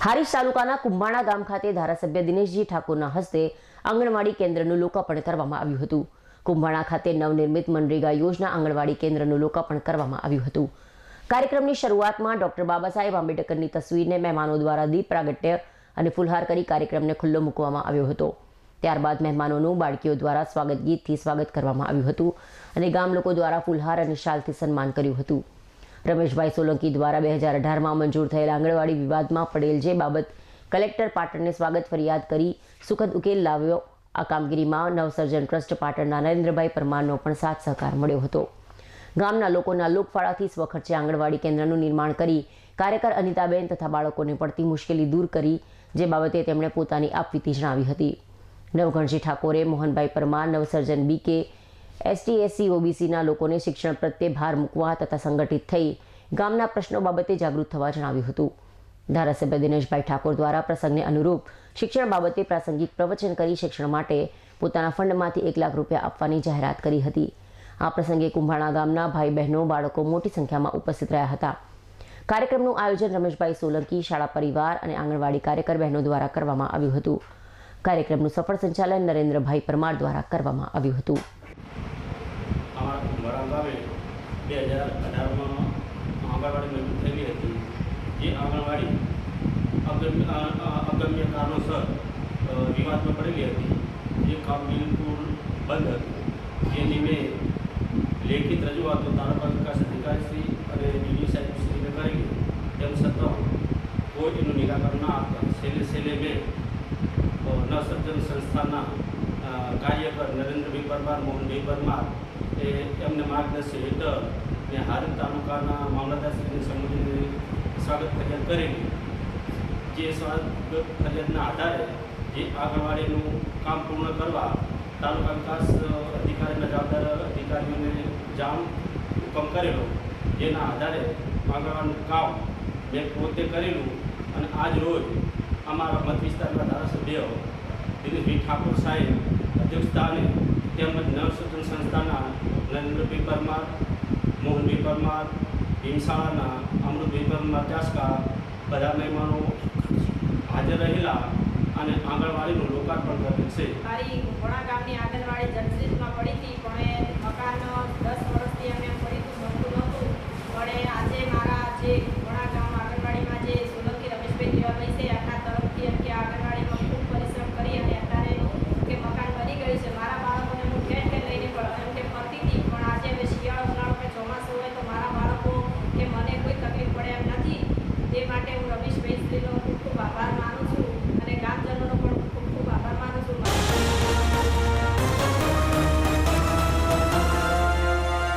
હારીજ તાલુકાના કુંભાણા ગામ ખાતે ધારાસભ્ય દિનેશજી ઠાકોરના હસ્તે આંગણવાડી કેન્દ્રનું લોકાર્પણ કરવામાં આવ્યું હતું. કુંભાણા ખાતે નવનિર્મિત મનરેગા યોજના આંગણવાડી કેન્દ્રનું લોકાર્પણ કરવામાં આવ્યું હતું. કાર્યક્રમની શરૂઆતમાં ડોક્ટર બાબા સાહેબ આંબેડકરની તસવીરને મહેમાનો દ્વારા દીપ પ્રાગટ્ય અને ફુલહાર કરી કાર્યક્રમને ખુલ્લો મૂકવામાં આવ્યો હતો. ત્યારબાદ મહેમાનોનું બાળકીઓ દ્વારા સ્વાગત ગીતથી સ્વાગત કરવામાં આવ્યું હતું અને ગામ લોકો દ્વારા ફુલહાર અને શાલથી સન્માન કર્યું હતું. રમેશભાઈ સોલંકી દ્વારા બે હજાર અઢારમાં મંજૂર થયેલ આંગણવાડી વિવાદમાં પડેલ જે બાબત કલેક્ટર પાટણને સ્વાગત ફરિયાદ કરી સુખદ ઉકેલ લાવ્યો. આ કામગીરીમાં નવસર્જન ટ્રસ્ટ પાટણના નરેન્દ્રભાઈ પરમારનો પણ સાથ સહકાર મળ્યો હતો. ગામના લોકોના લોકફાળાથી સ્વખર્ચે આંગણવાડી કેન્દ્રનું નિર્માણ કરી કાર્યકર અનિતાબેન તથા બાળકોને પડતી મુશ્કેલી દૂર કરી, જે બાબતે તેમણે પોતાની આપવીતી જણાવી હતી. નવઘણજી ઠાકોરે Mohanbhai Parmar, Navsarjan BK ST, SC, ઓબીસીના લોકોને શિક્ષણ પ્રત્યે ભાર મૂકવા તથા સંગઠિત થઈ ગામના પ્રશ્નો બાબતે જાગૃત થવા જણાવ્યું હતું. ધારાસભ્ય દિનેશભાઈ ઠાકોર દ્વારા પ્રસંગને અનુરૂપ શિક્ષણ બાબતે પ્રાસંગિક પ્રવચન કરી શિક્ષણ માટે પોતાના ફંડમાંથી એક લાખ રૂપિયા આપવાની જાહેરાત કરી હતી. આ પ્રસંગે કુંભાણા ગામના ભાઈ બહેનો, બાળકો મોટી સંખ્યામાં ઉપસ્થિત રહ્યા હતા. કાર્યક્રમનું આયોજન રમેશભાઈ સોલંકી, શાળા પરિવાર અને આંગણવાડી કાર્યકર બહેનો દ્વારા કરવામાં આવ્યું હતું. કાર્યક્રમનું સફળ સંચાલન નરેન્દ્રભાઈ પરમાર દ્વારા કરવામાં આવ્યું હતું. અમારા કુંભારા ગામે બે હજાર અઢારમાં આંગણવાડી મંજૂર થયેલી હતી જે આંગણવાડી અગમ્ય અ, અગમ્ય કારણોસર અ, વિવાદમાં પડેલી હતી જે કામ બિલકુલ બંધ હતું જેની મેં લેખિત રજૂઆતો તાલુકા વિકાસ અધિકારીશ્રી અને ડીડી સાહેબશ્રીને કરેલી તેમ છતાં કોઈ એનું નિરાકરણ ના આપતા છેલ્લે છેલ્લે મેં અ, નવસર્જન સંસ્થાના અ, કાર્યકર નરેન્દ્રભાઈ પરમાર, મોહનભાઈ પરમાર એ એમને માર્ગદર્શન હેઠળ મેં હારીજ તાલુકાના મામલતદારશ્રીને સમજીને સ્વાગત ફરિયાદ કરેલી. જે સ્વાગત ફરિયાદના આધારે જે આંગણવાડીનું કામ પૂર્ણ કરવા તાલુકા વિકાસ અધિકારીના જવાબદાર અધિકારીઓને જાણ હુકમ કરેલો, જેના આધારે આંગણવાડીનું કામ મેં પોતે કરેલું અને આજ રોજ અમારા મત વિસ્તારના ધારાસભ્ય દિનેશભાઈ ઠાકોર સાહેબ અધ્યક્ષસ્થાને તેમજ નવસૂચન સંસ્થાના નરેન્દ્રભાઈ પરમાર મોહનભાઈ પરમાર ભીમશાળાના અમૃતભાઈ પરમાર ચાસકા, બધા મહેમાનો હાજર રહેલા અને આંગણવાડીનું લોકાર્પણ કરેલ છે.